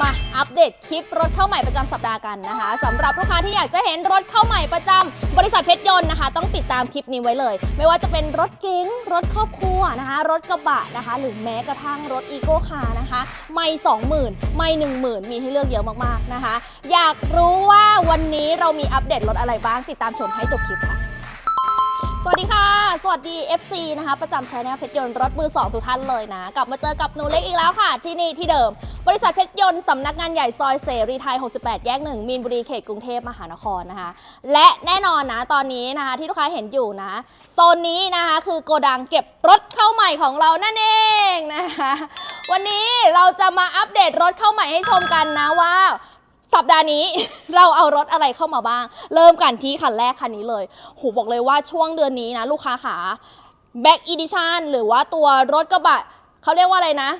มาอัปเดตคลิปรถเข้าใหม่ประจำสัปดาห์กันนะคะสำหรับลูกค้าที่อยากจะเห็นรถเข้าใหม่ประจำบริษัทเพชรยนต์นะคะ ต้องติดตามคลิปนี้ไว้เลย ไม่ว่าจะเป็นรถเก๋งรถครอบครัวนะคะ รถกระบะนะคะ หรือแม้กระทั่งรถอีโก้คาร์นะคะไม่20,000 ไม่ 10,000 มีให้เลือกเยอะมากๆนะคะ อยากรู้ว่าวันนี้เรามีอัปเดตรถอะไรบ้างติดตามชมให้จบคลิปค่ะสวัสดีค่ะ สวัสดี FC นะคะ ประจำชแนลเพชรยนต์รถมือ 2 ทุกท่านเลยนะ กลับมาเจอกับหนูเล็กอีกแล้วค่ะ ที่นี่ที่เดิม บริษัทเพชรยนต์สำนักงานใหญ่ซอยเสรีไทย 68 แยก1มีนบุรีเขตกรุงเทพมหานครนะคะ และแน่นอนนะตอนนี้นะคะที่ลูกค้าเห็นอยู่นะ โซนนี้นะคะคือโกดังเก็บรถเข้าใหม่ของเรานั่นเองนะคะ วันนี้เราจะมาอัปเดตรถเข้าใหม่ให้ชมกันนะว่าสัปดาห์นี้ เราเอารถอะไรเข้ามาบ้าง เริ่มกันที่คันแรกคันนี้เลยหูบอกเลยว่าช่วงเดือนนี้นะ ลูกค้าขา Back Edition หรือว่าตัวรถกระบะเขาเรียกว่าอะไรนะ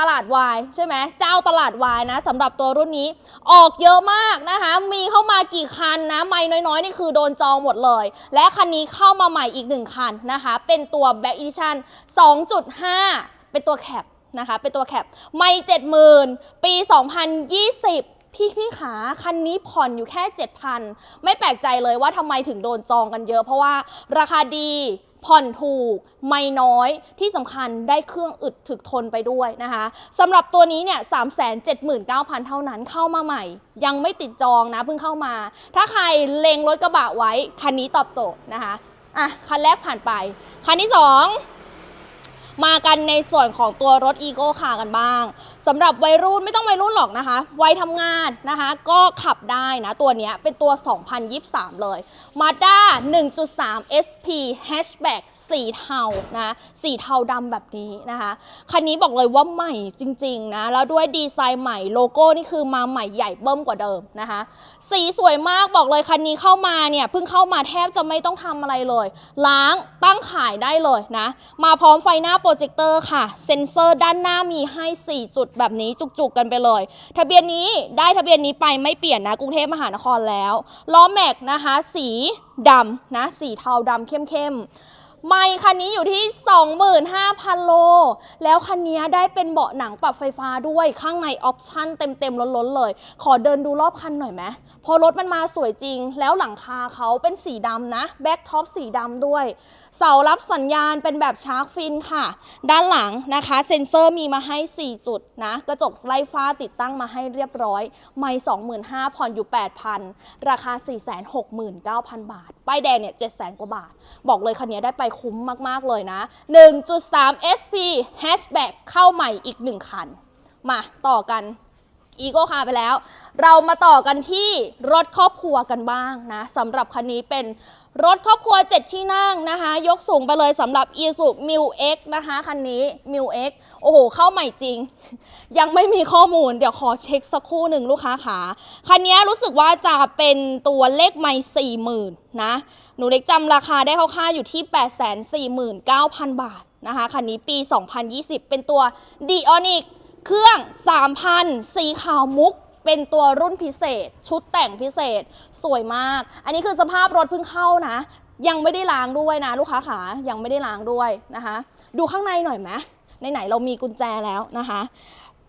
ตลาดวายใช่ไหมเจ้าตลาดวายนะสำหรับตัวรุ่นนี้ ออกเยอะมากนะคะ มีเข้ามากี่คันนะไม่น้อยๆ นี่คือโดนจองหมดเลย และคันนี้เข้ามาใหม่อีกหนึ่งคันนะคะ เป็นตัว Back Edition 2.5 เป็นตัวแคปนะคะ เป็นตัวแคปไม่70,000ปี 2020พี่พี่ขาคันนี้ผ่อนอยู่แค่ 7,000 ไม่แปลกใจเลยว่าทำไมถึงโดนจองกันเยอะ เพราะว่าราคาดี ผ่อนถูกไม่น้อยที่สำคัญได้เครื่องอึดถึกทนไปด้วยนะคะสำหรับตัวนี้เนี่ย379,000เท่านั้นเข้ามาใหม่ ยังไม่ติดจองนะเพิ่งเข้ามา ถ้าใครเลงรถกระบะไว้ คันนี้ตอบโจทย์นะคะอะคันแรกผ่านไป คันที่2มากันในส่วนของตัวรถอีโก้คากันบ้างสำหรับวัยรุ่นไม่ต้องวัยรุ่นหรอกนะคะ วัยทำงานนะคะ ก็ขับได้นะตัวนี้เป็นตัว 2023 เลย Mazda 1.3 SP Hatchback สีเทานะสีเทาดำแบบนี้นะคะ คันนี้บอกเลยว่าใหม่จริงๆนะ แล้วด้วยดีไซน์ใหม่โลโก้นี่คือมาใหม่ใหญ่เบิ้มกว่าเดิมนะคะ สีสวยมากบอกเลยคันนี้เข้ามาเนี่ยเพิ่งเข้ามาแทบจะไม่ต้องทำอะไรเลย ล้างตั้งขายได้เลยนะ มาพร้อมไฟหน้าโปรเจคเตอร์ค่ะ เซ็นเซอร์ด้านหน้ามีให้ 4 จุดแบบนี้จุกๆกันไปเลย ทะเบียนนี้ได้ทะเบียนนี้ไปไม่เปลี่ยนนะกรุงเทพมหานครแล้วล้อแม็กนะคะ สีดำนะสีเทาดำเข้มๆไม่คันนี้อยู่ที่ 25,000 โล แล้วคันนี้ได้เป็นเบาะหนังปรับไฟฟ้าด้วยข้างในออปชั่นเต็มๆล้นๆเลย ขอเดินดูรอบคันหน่อยไหมพอรถมันมาสวยจริง แล้วหลังคาเขาเป็นสีดำนะแบ็คท็อปสีดำด้วยเสารับสัญญาณเป็นแบบชาร์กฟินค่ะ ด้านหลังนะคะ เซ็นเซอร์มีมาให้ 4 จุดนะ กระจกไล่ฟ้าติดตั้งมาให้เรียบร้อย ไม่25,000 ผ่อนอยู่ 8,000 ราคา 469,000 บาท ป้ายแดงเนี่ย 700,000 กว่าบาท บอกเลยคันนี้ได้ไปคุ้มมาก ๆ เลยนะ 1.3 SP Hatchback เข้าใหม่อีก 1 คัน มาต่อกันอีโก้คาไปแล้ว เรามาต่อกันที่รถครอบครัวกันบ้างนะสำหรับคันนี้เป็น รถครอบครัว 7 ที่นั่งนะคะ ยกสูงไปเลยสำหรับ i s u m i l X นะคะคันนี้ m i l X โอ้โห เข้าใหม่จริง ยังไม่มีข้อมูลเดี๋ยวขอเช็คสักครู่หนึ่งลูกค้าขาคันนี้รู้สึกว่าจะเป็นตัวเลขไม่สี่หมื่นนะ หนูเล็กจำราคาได้คร่าวๆอยู่ที่ 8 4 9 0 0 0 บาทนะคะคันนี้ปี 2020 เป็นตัว d i o n i c เครื่อง 3,000 สีขาวมุก เป็นตัวรุ่นพิเศษ ชุดแต่งพิเศษ สวยมาก อันนี้คือสภาพรถเพิ่งเข้านะ ยังไม่ได้ล้างด้วยนะ ลูกค้าขายังไม่ได้ล้างด้วยนะคะ ดูข้างในหน่อยไหมไหนๆเรามีกุญแจแล้วนะคะ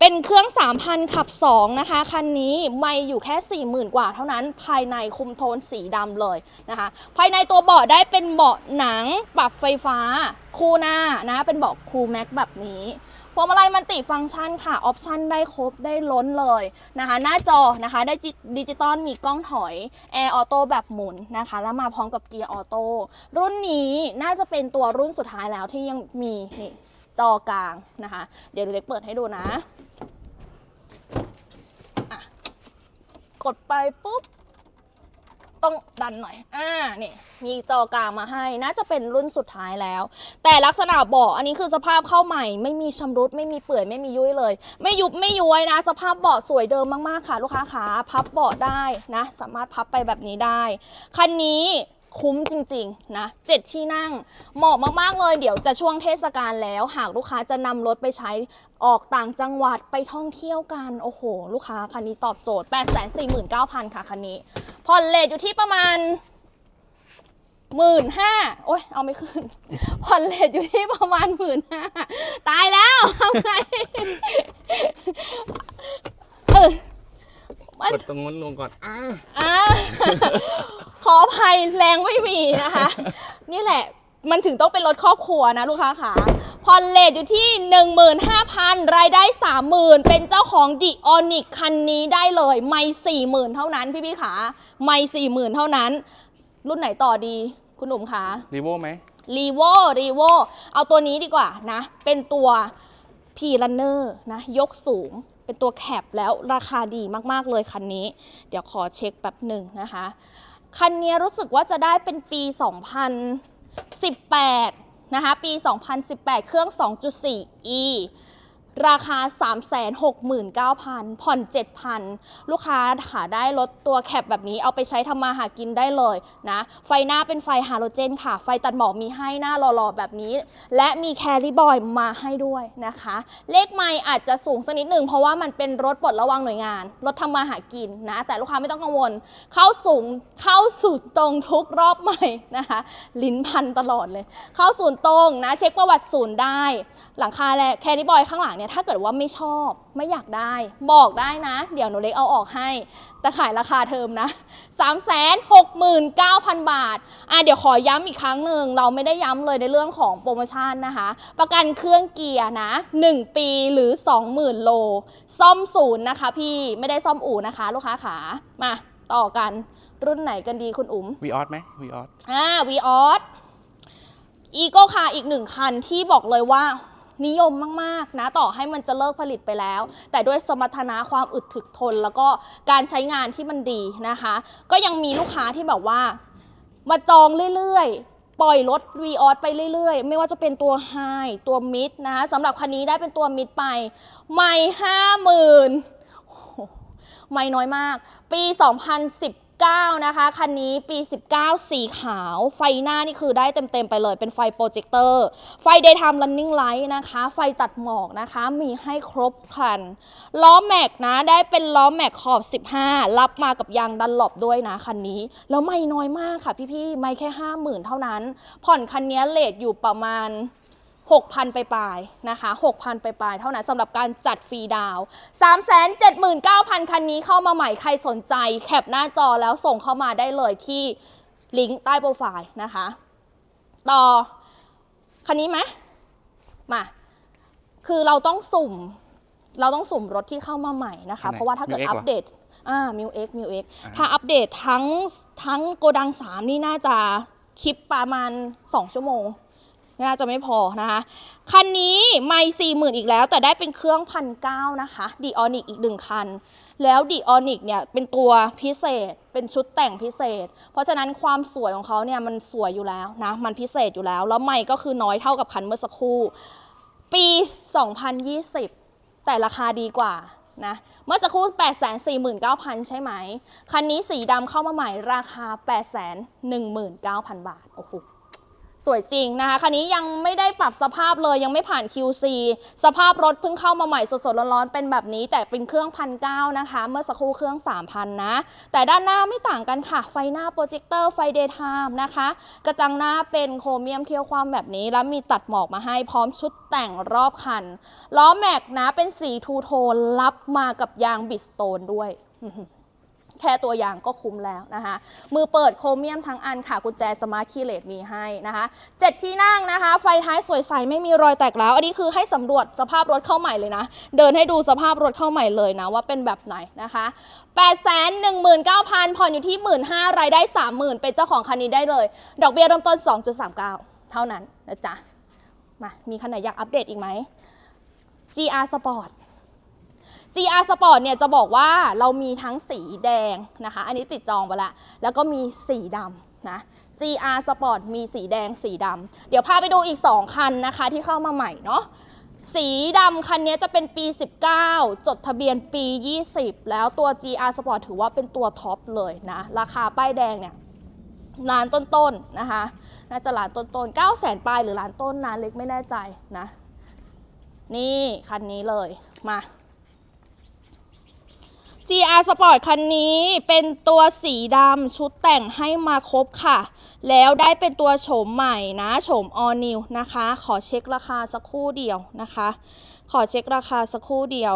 เป็นเครื่อง 3,000 ขับ 2 นะคะ คันนี้ไม่อยู่แค่ 40,000 กว่าเท่านั้นภายในคุมโทนสีดำเลยนะคะ ภายในตัวเบาะได้เป็นเบาะหนังปรับไฟฟ้าคู่หน้านะ เป็นเบาะคูลแม็กแบบนี้ พวงมาลัยมันติฟังก์ชันค่ะ ออปชันได้ครบได้ล้นเลยนะคะ หน้าจอนะคะได้จิดิจิตอลมีกล้องถอยแอร์ออโต้แบบหมุนนะคะ แล้วมาพร้อมกับเกียร์ออโต้รุ่นนี้น่าจะเป็นตัวรุ่นสุดท้ายแล้วที่ยังมีนี่จอกลางนะคะ เดี๋ยวเล็กเปิดให้ดูนะอะกดไปปุ๊บ ต้องดันหน่อย อ่านี่มีจอกลางมาให้น่าจะเป็นรุ่นสุดท้ายแล้ว แต่ลักษณะเบาะอันนี้คือสภาพเข้าใหม่ ไม่มีชำรุด ไม่มีเปื่อยไม่มียุ่ยเลย ไม่ยุบไม่ย้วยนะ สภาพเบาะสวยเดิมมากๆค่ะ ลูกค้าขาพับเบาะได้นะ สามารถพับไปแบบนี้ได้คันนี้ คุ้มจริงๆนะเจ็ดที่นั่ง เหมาะมากๆเลยเดี๋ยวจะช่วงเทศกาลแล้ว หากลูกค้าจะนำรถไปใช้ออกต่างจังหวัดไปท่องเที่ยวกัน โอ้โห ลูกค้าคันนี้ตอบโจทย์ 849,000 ค่ะคันนี้ผ่อนเลทอยู่ที่ประมาณหมื่นห้าโอ้ยเอาไม่ขึ้นผ่อนเลทอยู่ที่ประมาณหมื่นห้าตายแล้วทำไงเออ กดตรงนู้นลงก่อนอ้าอ่า ขออภัยแรงไม่มีนะคะ นี่แหละมันถึงต้องเป็นรถครอบครัวนะลูกค้าค่ะผ่อนเลทอยู่ที่ 15,000 รายได้ 30,000 เป็นเจ้าของดิออนิกคันนี้ได้เลย ไม่ 40,000 เท่านั้นพี่พี่ขา ไม่ 40,000 เท่านั้น รุ่นไหนต่อดี คุณหนุ่มคะรีโวไหมรีโวรีโวเอาตัวนี้ดีกว่านะ เป็นตัว p r u n n e r นะ ยกสูง เป็นตัวแคปแล้วราคาดีมากๆเลยคันนี้ เดี๋ยวขอเช็คแป๊บหนึ่งนะคะ คันนี้รู้สึกว่าจะได้เป็นปี 2018 นะคะ ปี 2018 เครื่อง 2.4e ราคา 369,000 ผ่อน 7,000 ลูกค้าหาได้รถตัวแคปแบบนี้เอาไปใช้ทำมาหากินได้เลยนะ ไฟหน้าเป็นไฟฮาโลเจนค่ะ ไฟตัดหมอกมีให้หน้าหล่อๆ แบบนี้ และมีแคริบอยมาให้ด้วยนะคะ เลขไม่อาจจะสูงสักนิดหนึ่งเพราะว่ามันเป็นรถปลดระวังหน่วยงาน รถทำมาหากินนะ แต่ลูกค้าไม่ต้องกังวล เข้าสูงเข้าสู่ตรงทุกรอบใหม่นะคะ ลิ้นพันตลอดเลย เข้าศูนย์ตรงนะ เช็คประวัติศูนย์ได้ หลังคาและแคริบอยข้างหลังเนี่ยถ้าเกิดว่าไม่ชอบไม่อยากได้ บอกได้นะ เดี๋ยวหนูเล็กเอาออกให้ แต่ขายราคาเทอมนะ 369,000 บาทอะเดี๋ยวขอย้ำอีกครั้งหนึ่งเราไม่ได้ย้ำเลยในเรื่องของโปรโมชั่นนะคะ ประกันเครื่องเกียร์นะ 1 ปีหรือ 20,000 โล ซ่อมศูนย์นะคะ พี่ไม่ได้ซ่อมอู่นะคะ ลูกค้าขามาต่อกันรุ่นไหนกันดีคุณอุ๋มวีออสไหมวีออสอ่าวีออสอีโก้คาอีกหนึ่งคันที่บอกเลยว่า นิยมมากๆนะต่อให้มันจะเลิกผลิตไปแล้ว แต่ด้วยสมรรถนะความอึดถึกทน แล้วก็การใช้งานที่มันดีนะคะ ก็ยังมีลูกค้าที่แบบว่า มาจองเรื่อยๆปล่อยรถวีออสไปเรื่อยๆ ไม่ว่าจะเป็นตัวไฮตัวมิดนะคะสำหรับคันนี้ได้เป็นตัวมิดไป ไม่ห้าหมื่นไม่น้อยมาก ปี 19 นะคะ คันนี้ปี 19 สีขาว ไฟหน้านี่คือได้เต็ม ๆ ไปเลย เป็นไฟโปรเจคเตอร์ ไฟ daytime running light นะคะ ไฟตัดหมอกนะคะ มีให้ครบครัน ล้อแม็กนะ ได้เป็นล้อแม็กขอบ 15 รับมากับยางดันหลบด้วยนะ คันนี้ แล้วไม่น้อยมากค่ะพี่ๆ ไม่แค่ 50,000 เท่านั้น ผ่อนคันนี้เลทอยู่ประมาณ 6,000 ไปปลายๆนะคะ 6,000 ไปปลายๆเท่านั้นสำหรับการจัดฟรีดาวน์379,000 คันนี้เข้ามาใหม่ใครสนใจแคปหน้าจอแล้วส่งเข้ามาได้เลยที่ลิงก์ใต้โปรไฟล์นะคะ ต่อ คันนี้ไหมมา คือเราต้องสุ่ม เราต้องสุ่มรถที่เข้ามาใหม่นะคะ เพราะว่าถ้าเกิดอัปเดตอ่ามิวเอ็กมิวเอ็กถ้าอัปเดตทั้งทั้งโกดัง 3 นี่น่าจะคลิปประมาณ 2 ชั่วโมง น่าจะไม่พอนะคะ คันนี้ไม่สี่หมื่นอีกแล้ว แต่ได้เป็นเครื่องพันเก้านะคะดีออนิกอีกหนึ่งคัน แล้วดีออนิกเนี่ยเป็นตัวพิเศษ เป็นชุดแต่งพิเศษ เพราะฉะนั้นความสวยของเขาเนี่ยมันสวยอยู่แล้วนะ มันพิเศษอยู่แล้ว แล้วไม่ก็คือน้อยเท่ากับคันเมื่อสักครู่ ปี 2020 แต่ราคาดีกว่านะเมื่อสักครู่ 849,000 ใช่ไหม คันนี้สีดำเข้ามาใหม่ราคา 819,000 บาท โอ้โห สวยจริงนะคะคันนี้ยังไม่ได้ปรับสภาพเลยยังไม่ผ่าน QC สภาพรถเพิ่งเข้ามาใหม่สดๆร้อนๆเป็นแบบนี้ แต่เป็นเครื่องพันเนะคะ เมื่อสักครู่เครื่อง 3,000 นะ แต่ด้านหน้าไม่ต่างกันค่ะ ไฟหน้าโปรเจคเตอร์ไฟเดย์ไทม์นะคะ กระจังหน้าเป็นโครเมียมเคียวความแบบนี้ แล้วมีตัดหมอกมาให้พร้อมชุดแต่งรอบคันล้อแม็กนะเป็นสีทูโทนรับมากับยางบิสโตนด้วย แค่ตัวอย่างก็คุ้มแล้วนะคะ มือเปิดโครเมียมทั้งอันค่ะ กุญแจสมาร์ทคีย์เลสมีให้นะคะเจ็ดที่นั่งนะคะ ไฟท้ายสวยใสไม่มีรอยแตกร้าวอันนี้คือให้สำรวจสภาพรถเข้าใหม่เลยนะ เดินให้ดูสภาพรถเข้าใหม่เลยนะ ว่าเป็นแบบไหนนะคะ8 1 9 0 0 0ผ่อนอยู่ที่ 15,000รายได้ 30,000 เป็นเจ้าของคันนี้ได้เลย ดอกเบี้ยเริ่มต้น 2.39 เท่านั้นนะจ๊ะมามีคันไหนอยากอัปเดตอีกไหม GR Sport GR Sport เนี่ยจะบอกว่าเรามีทั้งสีแดงนะคะ อันนี้ติดจองไปละแล้วก็มีสีดำนะ GR Sport มีสีแดงสีดำเดี๋ยวพาไปดูอีก 2 คันนะคะที่เข้ามาใหม่เนาะสีดำคันนี้จะเป็นปี 19 จดทะเบียนปี 20 แล้วตัว GR Sport ถือว่าเป็นตัวท็อปเลยนะ ราคาป้ายแดงเนี่ยล้านต้นๆนะคะ น่าจะล้านต้นๆ9 0 0แสนปลายหรือล้านต้นนะเล็กไม่แน่ใจนะ นี่คันนี้เลยมา GR Sport คันนี้เป็นตัวสีดำชุดแต่งให้มาครบค่ะ แล้วได้เป็นตัวโฉมใหม่นะโฉม all new นะคะ ขอเช็คราคาสักครู่เดียวนะคะ ขอเช็คราคาสักครู่เดียว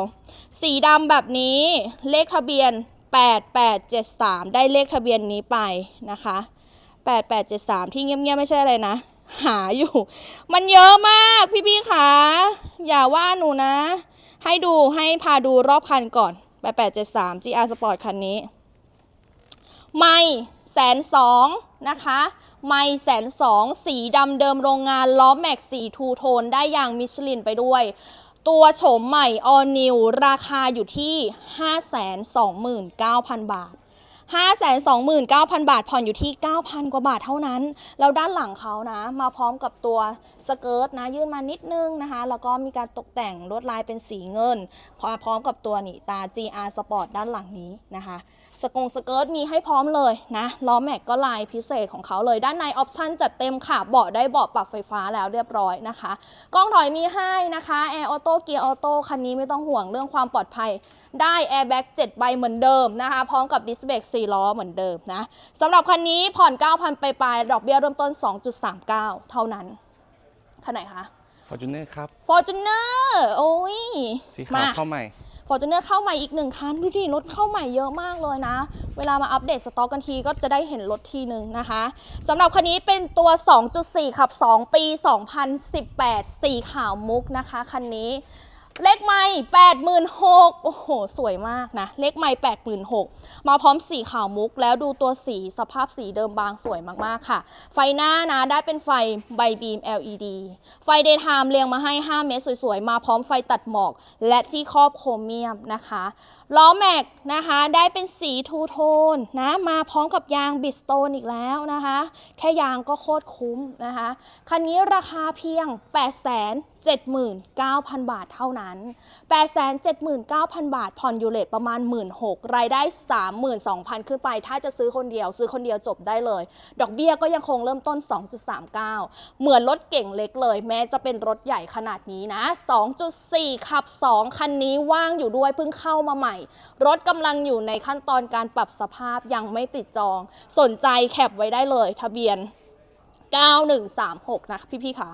สีดำแบบนี้เลขทะเบียน 8873 ได้เลขทะเบียนนี้ไปนะคะ 8873 ที่เงียบๆไม่ใช่อะไรนะ หาอยู่ มันเยอะมากพี่ๆคะอย่าว่าหนูนะ ให้ดูให้พาดูรอบคันก่อน 8873 GR Sport คันนี้ ไม่แสนสองนะคะ ไม่แสนสองสีดำเดิมโรงงานล้อแม็กสีทูโทนได้อย่างมิชลินไปด้วย ตัวโฉมใหม่ All New ราคาอยู่ที่ 529,000 บาท529,000 บาท ผ่อนอยู่ที่ 9,000 กว่าบาทเท่านั้น แล้วด้านหลังเขานะ มาพร้อมกับตัว สเกิร์ตนะยื่นมานิดนึงนะคะ แล้วก็มีการตกแต่งลวดลายเป็นสีเงินพร้อมกับตัวนี่ตา GR Sport ด้านหลังนี้นะคะ สกงสเกิร์ตมีให้พร้อมเลยนะล้อแม็กก็ลายพิเศษของเขาเลยด้านในออปชั่นจัดเต็มค่ะเบาะได้เบาะปรับไฟฟ้าแล้วเรียบร้อยนะคะกล้องถอยมีให้นะคะแอร์ออโต้เกียร์ออโต้คันนี้ไม่ต้องห่วงเรื่องความปลอดภัยได้แอร์แบ็ก7ใบเหมือนเดิมนะคะ พร้อมกับดิสเบรก4ล้อเหมือนเดิมนะสำหรับคันนี้ผ่อน 9,000 ไปปลายดอกเบี้ยเริ่มต้น 2.39 เท่านั้น คันไหนคะ ฟอร์จูเนอร์ครับ Fortuner โอ้ยสีขาวเข้าใหม่ฟอร์จูเนอร์เข้าใหม่อีกหนึ่งคันดูดิรถเข้าใหม่เยอะมากเลยนะ เวลามาอัปเดตสต็อกกันทีก็จะได้เห็นรถทีหนึ่งนะคะสำหรับคันนี้เป็นตัว 2.4 ขับ 2 ปี 2018 สีขาวมุกนะคะ คันนี้ เลขไม่86,000โอ้โห สวยมากนะ เลขไม่86,000มาพร้อมสีขาวมุก แล้วดูตัวสีสภาพสีเดิมบางสวยมากๆค่ะ ไฟหน้านะ ได้เป็นไฟใบบีม LED ไฟ Daytime เรียงมาให้ 5 เมตรสวยๆ มาพร้อมไฟตัดหมอก และที่ครอบโครเมียมนะคะ ล้อแม็กนะคะ ได้เป็นสีทูโทนนะ มาพร้อมกับยางบิสโตนอีกแล้วนะคะ แค่ยางก็โคตรคุ้มนะคะ คันนี้ราคาเพียง 79,000 บาทเท่านั้น 879,000 บาท ผ่อนยูเลตประมาณ 16,000รายได้ 32,000 ขึ้นไป ถ้าจะซื้อคนเดียว ซื้อคนเดียวจบได้เลย ดอกเบี้ยก็ยังคงเริ่มต้น 2.39 เหมือนรถเก่งเล็กเลย แม้จะเป็นรถใหญ่ขนาดนี้นะ 2.4 ขับ 2 คันนี้ว่างอยู่ด้วยเพิ่งเข้ามาใหม่ รถกำลังอยู่ในขั้นตอนการปรับสภาพยังไม่ติดจอง สนใจแคปไว้ได้เลย ทะเบียน9136 นะพี่ๆค่ะ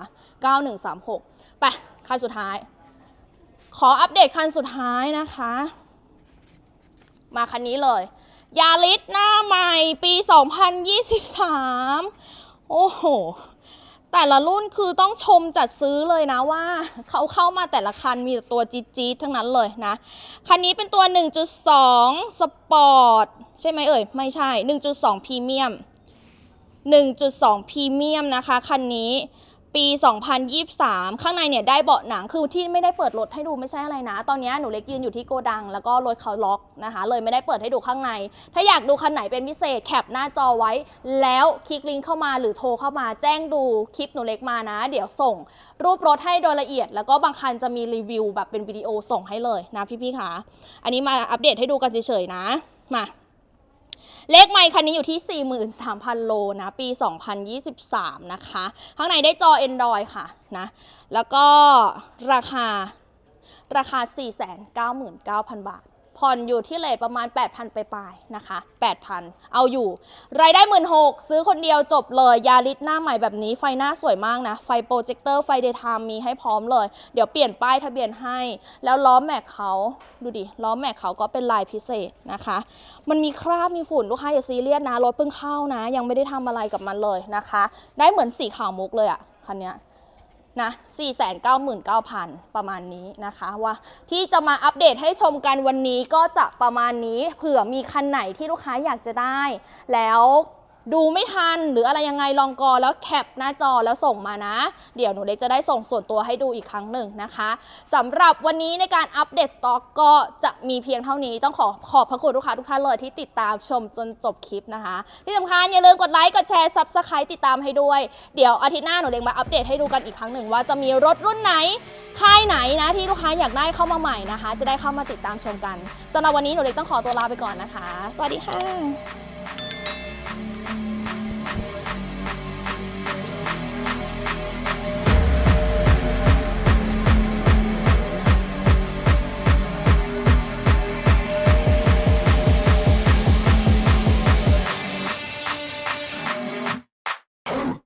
9136 ไปคันสุดท้าย ขออัปเดตคันสุดท้ายนะคะ มาคันนี้เลยยาริสหน้าใหม่ปี 2023 โอ้โห แต่ละรุ่นคือต้องชมจัดซื้อเลยนะว่า เขาเข้ามาแต่ละคันมีแต่ตัวจี๊ดๆทั้งนั้นเลยนะ คันนี้เป็นตัว 1.2 สปอร์ต ใช่ไหมเอ่ย ไม่ใช่ 1.2 พรีเมียม 1.2 พรีเมียมนะคะ คันนี้ ปี 2023 ข้างในเนี่ยได้เบาะหนังคือที่ไม่ได้เปิดรถให้ดูไม่ใช่อะไรนะ ตอนนี้หนูเล็กยืนอยู่ที่โกดัง แล้วก็รถเขาล็อกนะคะ เลยไม่ได้เปิดให้ดูข้างใน ถ้าอยากดูคันไหนเป็นพิเศษแคปหน้าจอไว้ แล้วคลิกลิงก์เข้ามาหรือโทรเข้ามาแจ้งดูคลิปหนูเล็กมานะ เดี๋ยวส่ง รูปรถให้โดยละเอียด แล้วก็บางคันจะมีรีวิวแบบเป็นวิดีโอส่งให้เลยนะพี่ๆคะอันนี้มาอัปเดตให้ดูกันเฉยๆนะมา เลขไมค์คันนี้อยู่ที่ 43,000 โลนะ ปี 2023 นะคะ ข้างในได้จอ Android ค่ะนะ แล้วก็ราคาราคา 499,000 บาท ผ่อนอยู่ที่เลทประมาณ 8,000 ไปปลายนะคะ 8,000 เอาอยู่ รายได้ 16,000ซื้อคนเดียวจบเลย ยาริสหน้าใหม่แบบนี้ ไฟหน้าสวยมากนะ ไฟโปรเจคเตอร์ไฟเดย์ไทม์มีให้พร้อมเลย เดี๋ยวเปลี่ยนป้ายทะเบียนให้ แล้วล้อแม็กเขาดูดิ ล้อแม็กเขาก็เป็นลายพิเศษนะคะ มันมีคราบมีฝุ่นลูกค้าอย่าซีเรียสนะ รถเพิ่งเข้านะ ยังไม่ได้ทำอะไรกับมันเลยนะคะ ได้เหมือนสีขาวมุกเลยอะคันเนี้ย นะ 499,000 ประมาณนี้นะคะว่าที่จะมาอัปเดตให้ชมกันวันนี้ก็จะประมาณนี้ เผื่อมีคันไหนที่ลูกค้าอยากจะได้ แล้ว ดูไม่ทันหรืออะไรยังไงลองกอแล้วแคปหน้าจอแล้วส่งมานะ เดี๋ยวหนูเล็กจะได้ส่งส่วนตัวให้ดูอีกครั้งหนึ่งนะคะสำหรับวันนี้ในการอัปเดตสต็อกก็จะมีเพียงเท่านี้ต้องขอขอบพระคุณลูกค้าทุกท่านเลยที่ติดตามชมจนจบคลิปนะคะ ที่สำคัญอย่าลืมกดไลค์กดแชร์ซับสไครต์ติดตามให้ด้วย เดี๋ยวอาทิตย์หน้าหนูเล็กมาอัปเดตให้ดูกันอีกครั้งหนึ่งว่าจะมีรถรุ่นไหนค่ายไหนนะที่ลูกค้าอยากได้เข้ามาใหม่นะคะ จะได้เข้ามาติดตามชมกันสำหรับวันนี้หนูเล็กต้องขอตัวลาไปก่อนนะคะ สวัสดีค่ะ